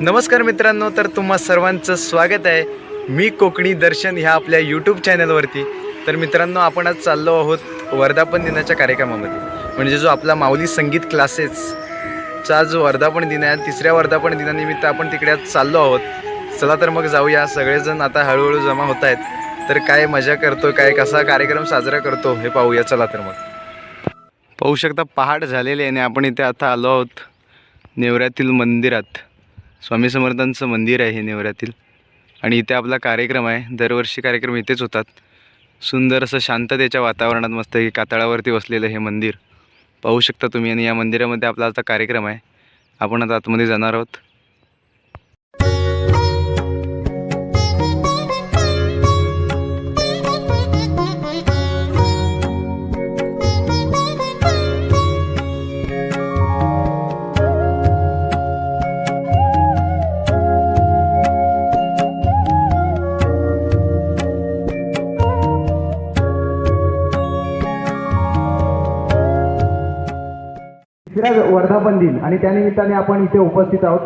नमस्कार मित्रांनो तर तुम्हा सर्वांचं स्वागत आहे. मी कोकणी दर्शन ह्या आपल्या यूट्यूब चॅनलवरती तर मित्रांनो आपण आज चाललो आहोत वर्धापन दिनाच्या कार्यक्रमामध्ये. म्हणजे जो आपला माऊली संगीत क्लासेसचा जो वर्धापन दिन आहे. तिसऱ्या वर्धापन दिनानिमित्त आपण तिकडे आज चाललो आहोत. चला तर मग जाऊया. सगळेजण आता हळूहळू जमा होत आहेत. तर काय मजा करतो काय कसा कार्यक्रम साजरा करतो हे पाहूया. चला तर मग. पाहू शकता पहाट झालेले आहे आणि आपण इथे आता आलो आहोत. नेवऱ्यातील मंदिरात. स्वामी समर्थांचं मंदिर आहे नेवऱ्यातील. आणि इथे आपला कार्यक्रम आहे. दरवर्षी कार्यक्रम इथेच होतात. सुंदर असं शांततेच्या वातावरणात मस्त की कातळावरती बसलेलं हे मंदिर. पाहू शकता तुम्ही. आणि या मंदिरामध्ये आपला आता कार्यक्रम आहे. आपण आता आतमध्ये जाणार आहोत. तिसऱ्या वर्धापन दिन आणि त्यानिमित्ताने आपण इथे उपस्थित आहोत.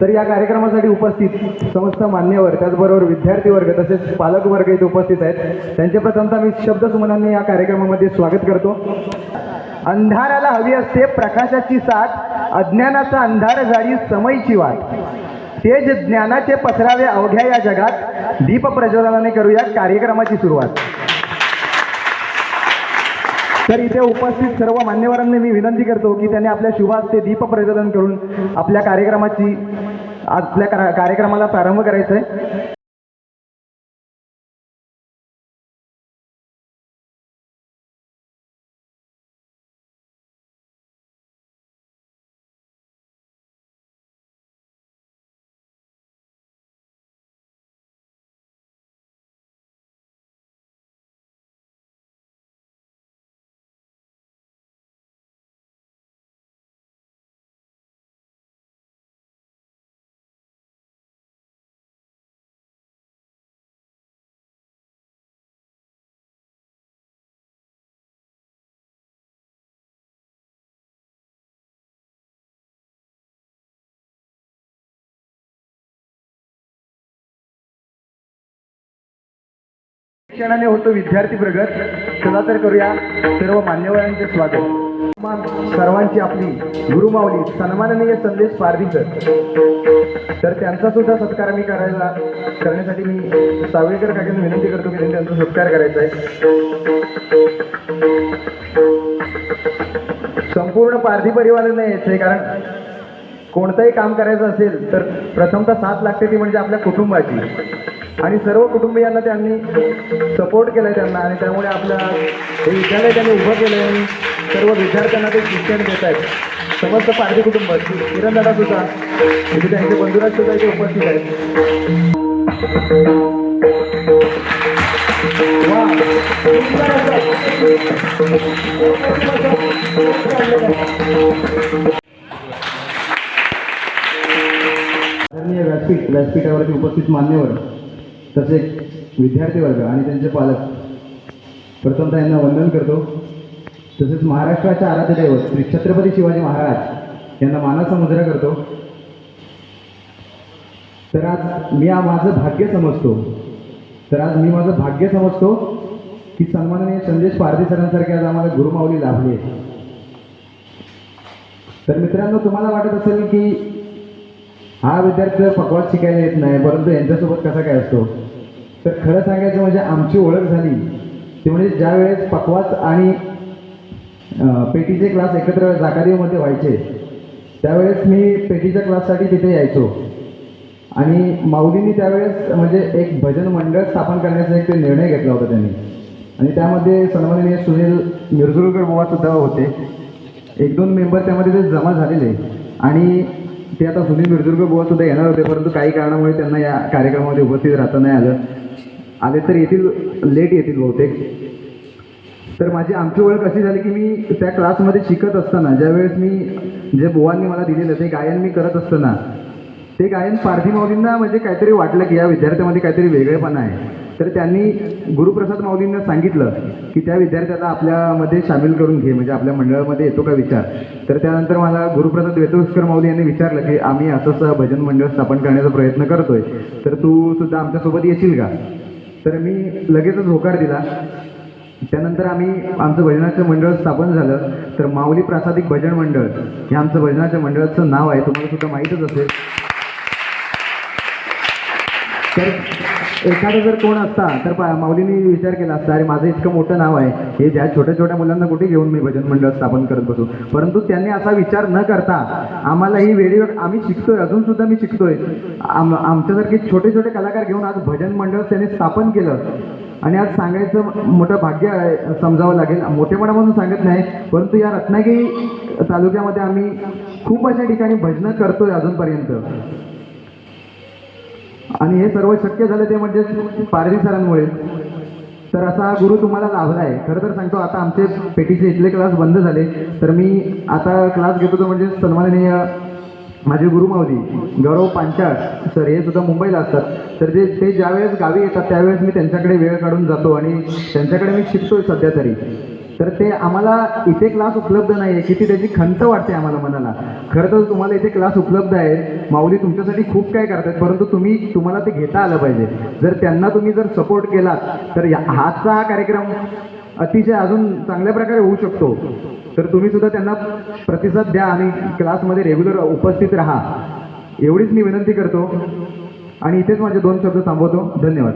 तर या कार्यक्रमासाठी उपस्थित समस्त मान्यवर त्याचबरोबर विद्यार्थी वर्ग तसेच पालक वर्ग इथे उपस्थित आहेत. त्यांचे प्रथमतः मी शब्दसुमनांनी या कार्यक्रमामध्ये स्वागत करतो. अंधाराला हवी असते प्रकाशाची साथ अज्ञानाचा अंधार झाली समयची वाट. तेज ज्ञानाचे पसरावे अवघ्या या जगात. दीप प्रज्वलनाने करूया कार्यक्रमाची सुरुवात. तर इथे उपस्थित सर्व मान्यवरांनी मी विनंती करतो की त्यांनी आपल्या शुभ हस्ते दीप प्रज्वलन करून आपल्या कार्यक्रमाची आपल्या कार्यक्रमाला प्रारंभ करायचा आहे. शिक्षणाने होतो विद्यार्थी प्रगत. चला तर करूया सर्व मान्यवरांचे स्वागत. सर्वांची आपली गुरुमावली सन्माननीय संदेश पारदीकर तर त्यांचा सुद्धा सत्कार मी करायला करण्यासाठी मी सावळेकर काकांना विनंती करतो की त्यांनी त्यांचा सत्कार करायचा आहे. संपूर्ण पारधी परिवार यायचं आहे कारण कोणतंही काम करायचं असेल तर प्रथमतः साथ लागते ती म्हणजे आपल्या कुटुंबाची. आणि सर्व कुटुंबियांना त्यांनी सपोर्ट केलाय त्यांना आणि त्यामुळे आपलं हे विद्यालय त्यांनी उभं केलं आणि सर्व विद्यार्थ्यांना ते शिक्षण देत आहेत. समस्त पारधी कुटुंब किरणदादा सुद्धा म्हणजे त्यांचे बंधुराज सुद्धा इथे उपस्थित आहेत. व्यासपीठ व्यासपीठावरती उपस्थित मान्यवर तसेच विद्यार्थी वर्ग आणि त्यांचे पालक. प्रथमतः यांना वंदन करतो. तसेच महाराष्ट्राचे आराध्य दैवत श्री छत्रपती शिवाजी महाराज यांना मानाचा मुजरा करतो. तर आज मी माझं भाग्य समजतो. तर आज मी माझं भाग्य समजतो की सन्माननीय संदेश पारधी सरांसारखे आज आम्हाला गुरुमाऊली लाभली. आहे तर मित्रांनो तुम्हाला वाटत असेल की हा विद्यार्थी जर पकवाज शिकायला येत नाही परंतु यांच्यासोबत कसा काय असतो? तर खरं सांगायचं म्हणजे आमची ओळख झाली. ती म्हणजे ज्या वेळेस पकवाज आणि पेटीचे क्लास एकत्र जाकारीमध्ये व्हायचे त्यावेळेस मी पेटीच्या क्लाससाठी तिथे यायचो. आणि माऊलींनी त्यावेळेस म्हणजे एक भजन मंडळ स्थापन करण्याचा एक ते निर्णय घेतला होता त्यांनी. आणि त्यामध्ये सन्माननीय सुनील मिरजुळकर बुवा सुद्धा होते. एक दोन मेंबर त्यामध्ये ते जमा झालेले. आणि ते आता सुनील मिरजुरकर बुवा सुद्धा येणार होते परंतु काही कारणामुळे त्यांना या कार्यक्रमामध्ये उपस्थित राहता नाही आलं. आले तर येतील लेट येतील बहुतेक. तर माझी आमची ओळख अशी झाली की मी त्या क्लासमध्ये शिकत असताना ज्यावेळेस मी जे बुवांनी मला दिलेलं ते गायन मी करत असताना ते गायन पार्थिव माऊलींना म्हणजे काहीतरी वाटलं की या विद्यार्थ्यामध्ये काहीतरी वेगळेपणा आहे. तर त्यांनी गुरुप्रसाद माऊलींना सांगितलं की त्या विद्यार्थ्याला आपल्यामध्ये सामील करून घे म्हणजे आपल्या मंडळामध्ये येतो का विचार? तर त्यानंतर मला गुरुप्रसाद वेतुस्कर माऊली यांनी विचारलं की आम्ही असंच भजन मंडळ स्थापन करण्याचा प्रयत्न करतोय तर तू सुद्धा आमच्यासोबत येशील का? तर मी लगेचच होकार दिला. त्यानंतर आम्ही आमचं भजनाचं मंडळ स्थापन झालं. तर माऊली प्रासादिक भजन मंडळ हे आमचं भजनाच्या मंडळाचं नाव आहे तुम्हाला सुद्धा माहीतच असेल. तर एखादा जर कोण असता तर माऊलीने विचार केला असता अरे माझं इतकं मोठं नाव आहे. हे ज्या छोट्या छोट्या मुलांना कुठे घेऊन मी भजन मंडळ स्थापन करत बसू? परंतु त्यांनी असा विचार न करता आम्हाला ही वेळेवर आम्ही शिकतोय अजून सुद्धा मी शिकतोय. आम आमच्यासारखे छोटे छोटे कलाकार घेऊन आज भजन मंडळ त्यांनी स्थापन केलं. आणि आज सांगायचं मोठं भाग्य आहे, समजावं लागेल. मोठेपणा म्हणून सांगत नाही परंतु या रत्नागिरी तालुक्यामध्ये आम्ही खूप अशा ठिकाणी भजनं करतोय अजूनपर्यंत. आणि हे सर्व शक्य झालं ते म्हणजे पारधी सरांमुळे. तर असा गुरु तुम्हाला लाभला आहे. खरं तर सांगतो आता आमचे पेटीचे इथले क्लास बंद झाले. तर मी आता क्लास घेतो तो म्हणजे सन्माननीय माझे गुरुमावली गौरव पांचाळ सर हे सुद्धा मुंबईला असतात. तर ते ते ज्यावेळेस गावी येतात त्यावेळेस मी त्यांच्याकडे वेळ काढून जातो आणि त्यांच्याकडे मी शिकतोय सध्या तरी. तर ते आम्हाला इथे क्लास उपलब्ध नाही आहे. किती त्याची खंत वाटते आम्हाला मनाला. खरं तर तुम्हाला इथे क्लास उपलब्ध आहेत माऊली तुमच्यासाठी खूप काय करतात परंतु तुम्ही तुम्हाला ते घेता आलं पाहिजे. जर त्यांना तुम्ही जर सपोर्ट केलात तर या हाचा हा कार्यक्रम अतिशय अजून चांगल्या प्रकारे होऊ शकतो. तर तुम्ही सुद्धा त्यांना प्रतिसाद द्या आणि क्लासमध्ये रेग्युलर उपस्थित राहा. एवढीच मी विनंती करतो. आणि इथेच माझे दोन शब्द थांबवतो. धन्यवाद.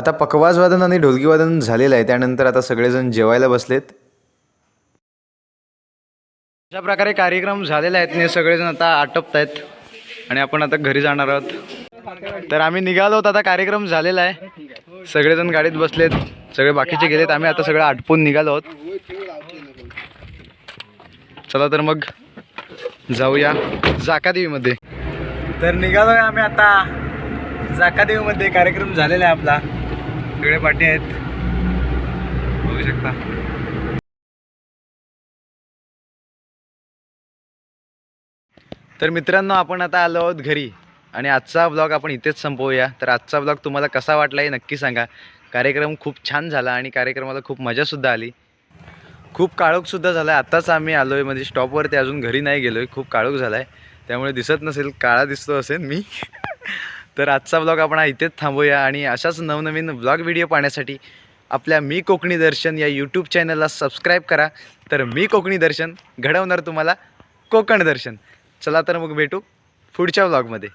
आता पकवाजवादन आणि ढोलकीवादन झालेलं आहे त्यानंतर आता सगळेजण जेवायला बसलेत. अशा प्रकारे कार्यक्रम झालेला आहेत आणि सगळेजण आता आटपत आहेत आणि आपण आता घरी जाणार आहोत. तर आम्ही निघालो आहोत आता कार्यक्रम झालेला आहे. सगळेजण गाडीत बसलेत सगळे बाकीचे गेलेत आम्ही आता सगळं आटपून निघालो आहोत. चला तर मग जाऊया जाकादेवीमध्ये. तर निघालोय आम्ही आता जाकादेवीमध्ये कार्यक्रम झालेला आहे आपला. सगळे पाठी आहेत. बघू शकता. तर मित्रांनो आपण आता आलो आहोत घरी आणि आजचा ब्लॉग आपण इथेच संपवूया. तर आजचा ब्लॉग तुम्हाला कसा वाटला हे नक्की सांगा. कार्यक्रम खूप छान झाला आणि कार्यक्रमाला खूप मजासुद्धा आली. खूप काळोखसुद्धा झाला. आहे आत्ताच आम्ही आलो आहे म्हणजे स्टॉपवरती अजून घरी नाही गेलो आहे खूप काळोख झाला आहे त्यामुळे दिसत नसेल काळा दिसतो असेल मी. तर आजचा ब्लॉग आपण इथेच थांबूया आणि अशाच नवनवीन ब्लॉग व्हिडिओ पाहण्यासाठी आपल्या मी कोकणी दर्शन या यूट्यूब चॅनलला सबस्क्राईब करा. तर मी कोकणी दर्शन घडवणार तुम्हाला कोकण दर्शन. चला तर मग भेटू पुढच्या ब्लॉगमध्ये